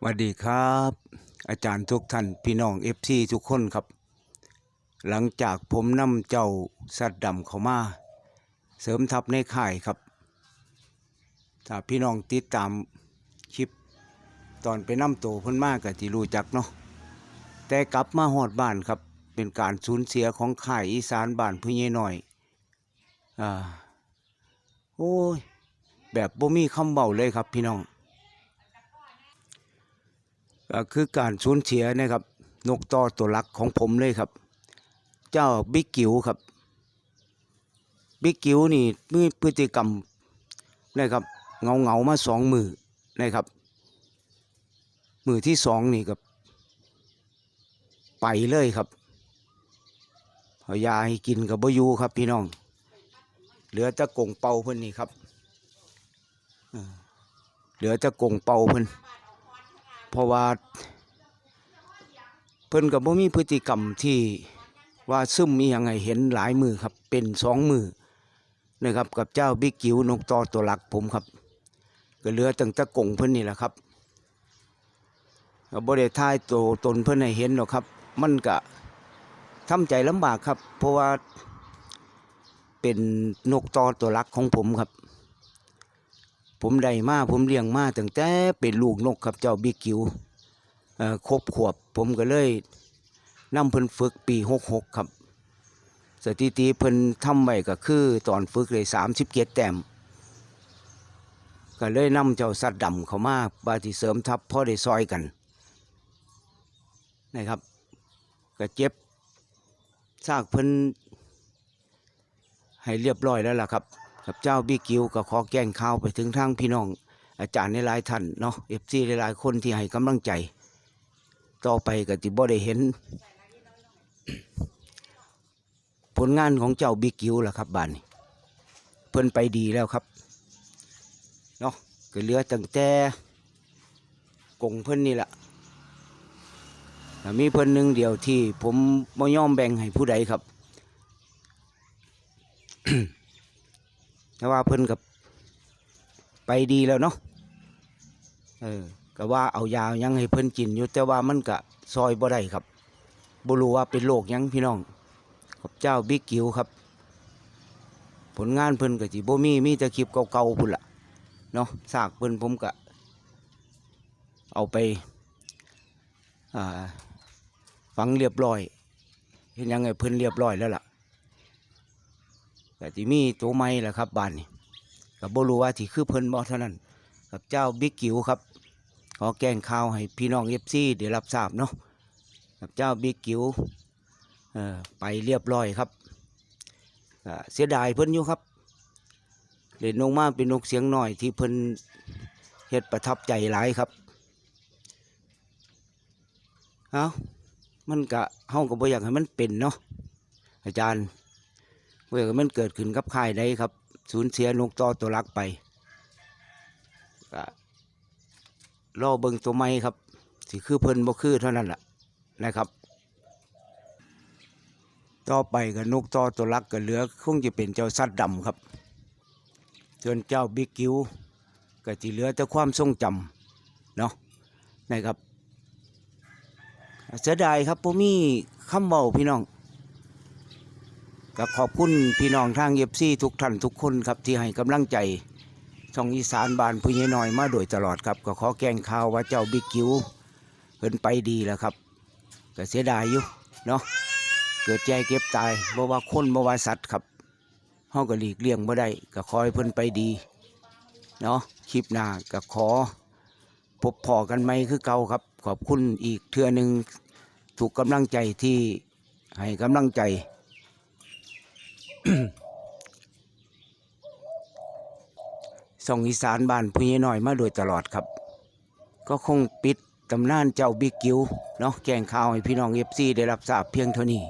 สวัสดีครับ อาจารย์ทุกท่านพี่น้องเอฟซีทุกคนครับ หลังจากผมนำเจ้าสัตว์ดำเข้ามา เสริมทัพในข่ายครับ ถ้าพี่น้องติดตามคลิป ตอนไปนำโตวเพิ่นมากก็ที่รู้จักเนาะแต่กลับมาหอดบ้านครับ เป็นการสูญเสียของข่ายอีสานบ้านผู้ใหญ่น้อยอ่าโอ้ย แบบบ่มีคำเบาเลยครับพี่น้อง ก็คือการสูญเสียนะครับ นกต่อตัวหลักของผมเลยครับ เจ้าบิ๊กกิ๋วครับบิ๊กกิ๋วนี่มีพฤติกรรมนะครับเงาเงามาสองมือนะครับ มือที่สองนี่กับไปเลยครับเอายาให้กินกับบอยูครับพี่น้อง เหลือต่กงเป่าเพิ่นนี่ครับเหลือต่กงเป่าเพิ่น เพราะว่า เพิ่นกับบ่มีพฤติกรรมที่ว่าซึมมียังไงเห็นหลายมือครับ เป็นสองมือนะครับกับเจ้าบิ๊กกิ๋วนกตอตัวหลักผมครับ ก็เหลือตั้งต่กงเพิ่นนี่แหละครับก็บ่ได้ทายโตวตนเพิ่นให้เห็นหรอกครับ มันก็ทำใจลำบากครับ เพราะว่าเป็นนกตอตัวหลักของผมครับ ผมได้มาผมเลี้ยงมาตั้งแต่เป็นลูกนกครับเจ้าบิ๊กกิวครบขวบ ผมก็เลยนำเพิ่นฝึกปีหกหกครับ สถิติเพิ่นทำไว้ก็คือตอนฝึกเลยสามสิบเกตแต้มก็เลยนำเจ้าสัตว์ดำเข้ามาบาที่เสริมทัพพ่อได้ซอยกันนะครับก็เจ็บซากเพิ่นให้เรียบร้อยแล้วล่ะครับ กับเจ้าบิ๊กกิวก็ขอแก้งข่าวไปถึงทางพี่น้อง อาจารย์ในหลายท่านเนาะเอฟซีหลายคนที่ให้กำลังใจ ต่อไปก็จิบ่ได้เห็น ผลงานของเจ้าบิ๊กกิวล่ะครับบ้านนี้เพิ่นไปดีแล้วครับเนาะก็เหลือตั้งแต่กงเพิ่นนี่แหละแต่มีเพิ่นหนึ่งเดียวที่ผมบ่ยอมแบ่งให้ผู้ใดครับ แต่ว่าเพิ่นกับไปดีแล้วเนาะเออก็ว่าเอายายังให้เพิ่นกินอยู่แต่ว่ามันก็ซอยบ่ได้ครับบ่รู้ว่าเป็นโรคยังพี่น้องกับเจ้าบิ๊กกิวครับ ผลงานเพิ่นก็สิบ่มีมีแต่คลิปเก่าๆพุ่นล่ะเนาะซากเพิ่นผมก็เอาไปฝังเรียบร้อยเห็นยังไงเพิ่นเรียบร้อยแล้วล่ะ แต่ที่มีตัวไม้แหละครับบ้านนี่กับบ่รู้ว่าที่คือเพิ่นบ่เท่านั้นกับเจ้าบิ๊กกิ๋วครับขอแกงข่าวให้พี่น้องเอฟซีได้รับทราบเนาะกับเจ้าบิ๊กกิ๋วเอ่อไปเรียบร้อยครับเสียดายเพิ่นอยู่ครับเล่นนกมาเป็นนกเสียงหน้อยที่เพิ่นเฮ็ดประทับใจหลายครับเอามันก็เฮาก็บ่อยากให้มันเป็นเนาะอาจารย์ เมื่อมันเกิดขึ้นกับค่ายใดครับ สูญเสียนกต่อตัวรักไปก็รอเบิงตัวไม่ครับสิคือเพิ่นบ่คือเท่านั้นแหละนะครับ ต่อไปก็นกต่อตัวรักก็เหลือคงจะเป็นเจ้าสัตว์ดำครับ ส่วนเจ้าบิ๊กกิวก็จะเหลือแต่ความทรงจำเนาะนะครับเสียดายครับผมมีคำเบาพี่น้อง ก็ขอบคุณพี่น้องทางเอฟซีทุกท่านทุกคนครับที่ให้กำลังใจช่องอีสานบานผู้ใหญ่น้อยมาโดยตลอดครับ ก็ขอแกงข่าวว่าเจ้าบิ๊กกิวเพิ่นไปดีแล้วครับ ก็เสียดายอยู่เนาะเกิดใจเก็บตายบ่ว่าคนบ่ว่าสัตว์ครับเฮาก็หลีกเลี่ยงบ่ได้ก็ขอให้เพิ่นไปดีเนาะคลิปหน้าก็ขอ พบพอกันไหมคือเก่าครับ ขอบคุณอีกเทื่อหนึ่งถูกกำลังใจที่ให้กำลังใจ ส่องอีสานบ้านผู้ใหญ่น้อยมาโดยตลอดครับ ก็คงปิดตำนานเจ้าบิ๊กกิวเนาะแจ้งข่าวให้พี่น้องเอฟซีได้รับทราบเพียงเท่านี้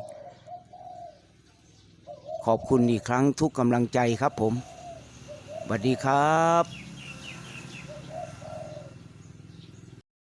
ขอบคุณอีกครั้งทุกกำลังใจครับผมสวัสดีครับ